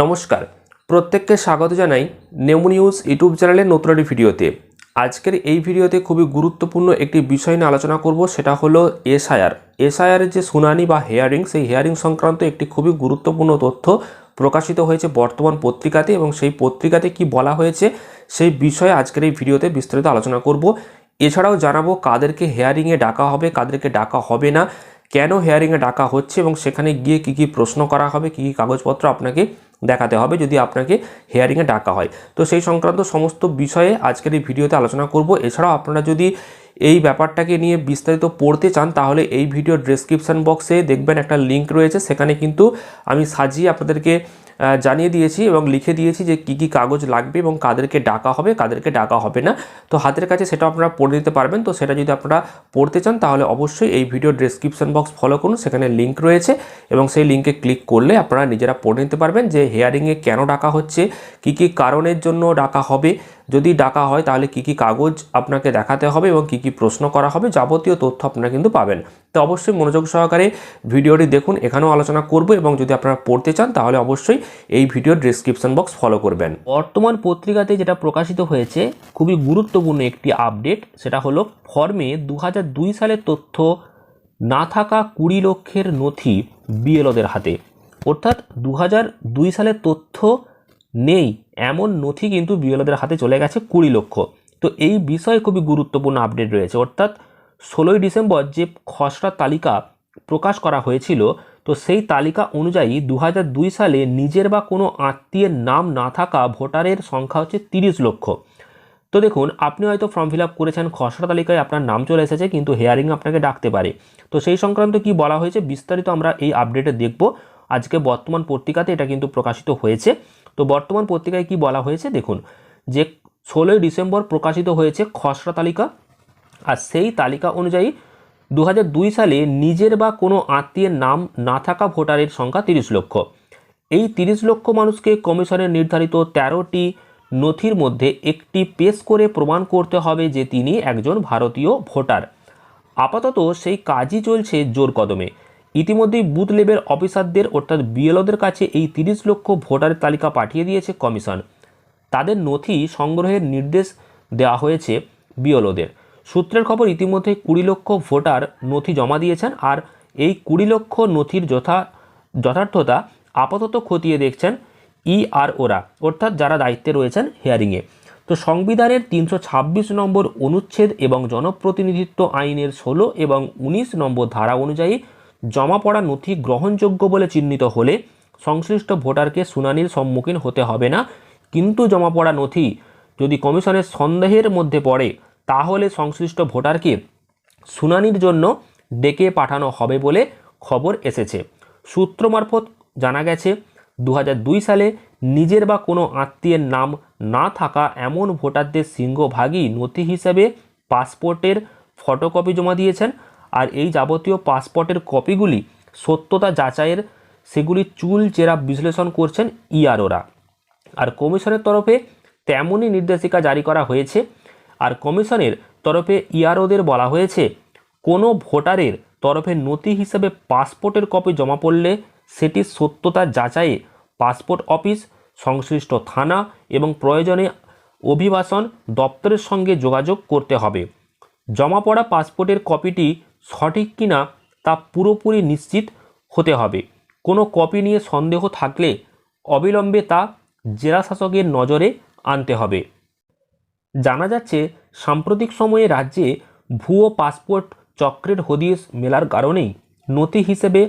নমস্কার। প্রত্যেককে স্বাগত জানাই নেমু নিউজ ইউটিউব চ্যানেলের নতুন একটি ভিডিওতে। আজকের এই ভিডিওতে খুবই গুরুত্বপূর্ণ একটি বিষয় নিয়ে আলোচনা করব, সেটা হলো এসআইআর। এসআইআরের যে শুনানি বা হেয়ারিং সেই হেয়ারিং সংক্রান্ত একটি খুবই গুরুত্বপূর্ণ তথ্য প্রকাশিত হয়েছে বর্তমান পত্রিকাতে এবং সেই পত্রিকাতে কি বলা হয়েছে, সেই বিষয়ে আজকের এই ভিডিওতে বিস্তারিত আলোচনা করব। এছাড়াও জানাব কাদেরকে হেয়ারিংয়ে ডাকা হবে, কাদেরকে ডাকা হবে না, কেন হেয়ারিংয়ে ডাকা হচ্ছে এবং সেখানে গিয়ে কী কী প্রশ্ন করা হবে, কী কী কাগজপত্র আপনাকে দেখাতে হবে যদি আপনাকে হেয়ারিংয়ে ডাকা হয়। তো সেই সংক্রান্ত সমস্ত বিষয়ে আজকের এই ভিডিওতে আলোচনা করব। এছাড়াও আপনারা যদি এই ব্যাপারটাকে নিয়ে বিস্তারিত পড়তে চান, তাহলে এই ভিডিও ডেসক্রিপশন বক্সে দেখবেন একটা লিঙ্ক রয়েছে। সেখানে কিন্তু আমি সাজিয়ে আপনাদেরকে জানিয়ে দিয়েছি এবং লিখে দিয়েছি যে কী কী কাগজ লাগবে এবং কাদেরকে ডাকা হবে, কাদেরকে ডাকা হবে না। তো হাতের কাছে সেটা আপনারা পড়ে নিতে পারবেন। তো সেটা যদি আপনারা পড়তে চান, তাহলে অবশ্যই এই ভিডিও ডেসক্রিপশন বক্স ফলো করুন। সেখানে লিঙ্ক রয়েছে এবং সেই লিঙ্কে ক্লিক করলে আপনারা নিজেরা পড়ে নিতে পারবেন যে হেয়ারিংয়ে কেন ডাকা হচ্ছে, কী কী কারণের জন্য ডাকা হবে যদি ডাকা হয়, তাহলে কী কী কাগজ আপনাকে দেখাতে হবে এবং কী কী প্রশ্ন করা হবে যাবতীয় তথ্য আপনারা কিন্তু পাবেন। তো অবশ্যই মনোযোগ সহকারে ভিডিওটি দেখুন, এখানেও আলোচনা করব এবং যদি আপনারা পড়তে চান, তাহলে অবশ্যই এই ভিডিওর ডিসক্রিপশন বক্স ফলো করবেন। বর্তমান পত্রিকাতে যেটা প্রকাশিত হয়েছে, খুবই গুরুত্বপূর্ণ একটি আপডেট সেটা হলো ফর্মে দু হাজার দুই সালের তথ্য না থাকা কুড়ি লক্ষের নথি বিএলওদের হাতে। অর্থাৎ দু হাজার দুই সালের তথ্য নেই। এমন নথি কিন্তু বিএলওদের হাতে চলে গেছে কুড়ি লক্ষ। তো এই বিষয়ে খুবই গুরুত্বপূর্ণ আপডেট রয়েছে। অর্থাৎ ষোলোই ডিসেম্বর যে খসড়া তালিকা প্রকাশ করা হয়েছিল, তো সেই তালিকা অনুযায়ী দু হাজার দুই সালে নিজের বা কোনো আত্মীয়ের নাম না থাকা ভোটারের সংখ্যা হচ্ছে তিরিশ লক্ষ। তো দেখুন, আপনি হয়তো ফর্ম ফিল আপ করেছেন, খসড়া তালিকায় আপনার নাম চলে এসেছে, কিন্তু হেয়ারিং আপনাকে ডাকতে পারে। তো সেই সংক্রান্ত কি বলা হয়েছে, বিস্তারিত আমরা এই আপডেটে দেখব। আজকে বর্তমান পত্রিকাতে এটা কিন্তু প্রকাশিত হয়েছে। তো বর্তমান পত্রিকায় কি বলা হয়েছে? দেখুন, যে ষোলোই ডিসেম্বর প্রকাশিত হয়েছে খসড়া তালিকা, আর সেই তালিকা অনুযায়ী দু দুই সালে নিজের বা কোনো আত্মীয়ের নাম না থাকা ভোটারের সংখ্যা তিরিশ লক্ষ। এই তিরিশ লক্ষ মানুষকে কমিশনের নির্ধারিত তেরোটি নথির মধ্যে একটি পেশ করে প্রমাণ করতে হবে যে তিনি একজন ভারতীয় ভোটার। আপাতত সেই কাজই চলছে জোর কদমে। ইতিমধ্যেই বুথ লেভেল অফিসারদের, অর্থাৎ বিএলওদের কাছে এই তিরিশ লক্ষ ভোটারের তালিকা পাঠিয়ে দিয়েছে কমিশন। তাদের নথি সংগ্রহের নির্দেশ দেওয়া হয়েছে বিএলওদের। সূত্রের খবর ইতিমধ্যে কুড়ি লক্ষ ভোটার নথি জমা দিয়েছেন আর এই কুড়ি লক্ষ নথির যথা, যথার্থতা আপাতত খতিয়ে দেখছেন ইআরওরা, অর্থাৎ যারা দায়িত্বে রয়েছেন হিয়ারিংয়ে। তো সংবিধানের তিনশো ছাব্বিশ নম্বর অনুচ্ছেদ এবং জনপ্রতিনিধিত্ব আইনের ষোলো এবং উনিশ নম্বর ধারা অনুযায়ী জমা পড়া নথি গ্রহণযোগ্য বলে চিহ্নিত হলে সংশ্লিষ্ট ভোটারকে শুনানির সম্মুখীন হতে হবে না। কিন্তু জমা পড়া নথি যদি কমিশনের সন্দেহের মধ্যে পড়ে, তাহলে সংশ্লিষ্ট ভোটারকে শুনানির জন্য ডেকে পাঠানো হবে বলে খবর এসেছে। সূত্র মারফত জানা গেছে দু হাজার দুই সালে নিজের বা কোনো আত্মীয়ের নাম না থাকা এমন ভোটারদের সিংহভাগই নথি হিসেবে পাসপোর্টের ফটোকপি জমা দিয়েছেন। আর এই যাবতীয় পাসপোর্টের কপিগুলি সত্যতা যাচাইয়ের সেগুলি চুল চেরা বিশ্লেষণ করছেন ইআরওরা আর কমিশনের তরফে তেমনই নির্দেশিকা জারি করা হয়েছে। আর কমিশনের তরফে ইআরওদের বলা হয়েছে, কোনো ভোটারের তরফে নথি হিসেবে পাসপোর্টের কপি জমা পড়লে সেটির সত্যতা যাচাইয়ে পাসপোর্ট অফিস সংশ্লিষ্ট থানা এবং প্রয়োজনে অভিবাসন দপ্তরের সঙ্গে যোগাযোগ করতে হবে। জমা পড়া পাসপোর্টের কপিটি সঠিক কিনা তা পুরোপুরি নিশ্চিত হতে হবে। কোনো কপি নিয়ে সন্দেহ থাকলে অবিলম্বে তা জেলা শাসকের নজরে আনতে হবে। জানা যাচ্ছে, সাম্প্রতিক সময়ে রাজ্যে ভুয়ো পাসপোর্ট চক্রের হদিশ মেলার কারণেই নথি হিসেবে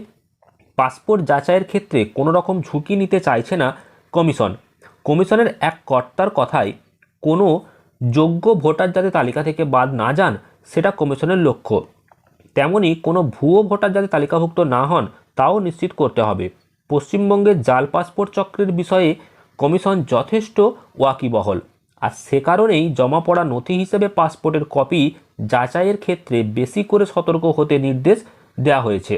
পাসপোর্ট যাচাইয়ের ক্ষেত্রে কোনো রকম ঝুঁকি নিতে চাইছে না কমিশন। কমিশনের এক কর্তার কথায়, কোনো যোগ্য ভোটার যাতে তালিকা থেকে বাদ না যান, সেটা কমিশনের লক্ষ্য। তেমনি কোনো ভুয়ো ভোটার যাতে তালিকাভুক্ত না হন, তাও নিশ্চিত করতে হবে। পশ্চিমবঙ্গের জাল পাসপোর্ট চক্রের বিষয়ে কমিশন যথেষ্ট ওয়াকিবহল। আর সে কারণেই জমা পড়া নথি হিসেবে পাসপোর্টের কপি যাচাইয়ের ক্ষেত্রে বেশি করে সতর্ক হতে নির্দেশ দেওয়া হয়েছে।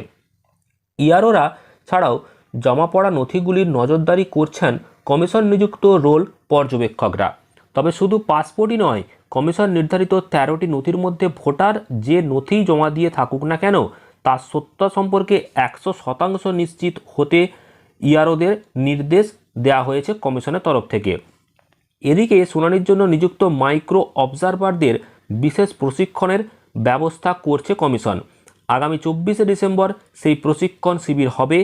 ইয়ারোরা ছাড়াও জমা পড়া নথিগুলির নজরদারি করছেন কমিশন নিযুক্ত রোল পর্যবেক্ষকরা। তবে শুধু পাসপোর্টই নয় কমিশন নির্ধারিত তেরোটি নথির মধ্যে ভোটার যে নথি জমা দিয়ে থাকুক না কেন তার সত্য সম্পর্কে একশো শতাংশ নিশ্চিত হতে ইয়ারোদের নির্দেশ দেয়া হয়েছে কমিশনের তরফ থেকে। এদিকে শুনানির জন্য নিযুক্ত মাইক্রো অবজারভারদের বিশেষ প্রশিক্ষণের ব্যবস্থা করছে কমিশন। আগামী চব্বিশে ডিসেম্বর সেই প্রশিক্ষণ শিবির হবে।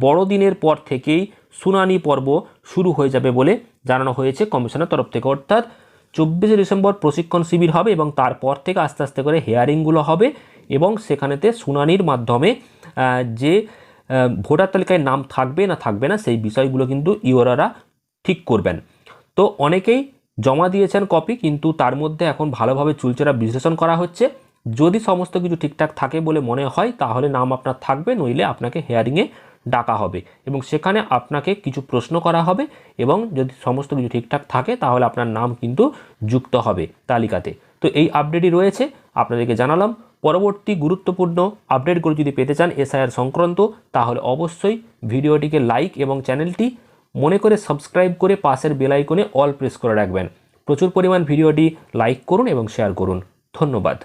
বড়দিনের পর থেকেই শুনানি পর্ব শুরু হয়ে যাবে বলে জানানো হয়েছে কমিশনের তরফ থেকে। অর্থাৎ চব্বিশে ডিসেম্বর প্রশিক্ষণ শিবির হবে এবং তারপর থেকে আস্তে আস্তে করে হেয়ারিংগুলো হবে এবং সেখানেতে শুনানির মাধ্যমে যে ভোটার তালিকায় নাম থাকবে না থাকবে না সেই বিষয়গুলো কিন্তু ইওরারা ঠিক করবেন। তো অনেকেই জমা দিয়েছেন কপি, কিন্তু তার মধ্যে এখন ভালোভাবে চুলচেরা বিশ্লেষণ করা হচ্ছে। যদি সমস্ত কিছু ঠিকঠাক থাকে বলে মনে হয়, তাহলে নাম আপনার থাকবে, নইলে আপনাকে হেয়ারিংয়ে ডাকা হবে। এবং সেখানে আপনাকে কিছু প্রশ্ন করা হবে এবং যদি সমস্ত কিছু ঠিকঠাক থাকে তাহলে আপনার নাম কিন্তু যুক্ত হবে তালিকাতে। তো এই আপডেটই রয়েছে, আপনাদেরকে জানালাম। পরবর্তী গুরুত্বপূর্ণ আপডেটগুলো যদি পেতে চান এসআইআর সংক্রান্ত, তাহলে অবশ্যই ভিডিওটিকে লাইক এবং চ্যানেলটি মনে করে সাবস্ক্রাইব করে পাশের বেল আইকনে অল প্রেস করে রাখবেন। প্রচুর পরিমাণ ভিডিওটি লাইক করুন এবং শেয়ার করুন। ধন্যবাদ।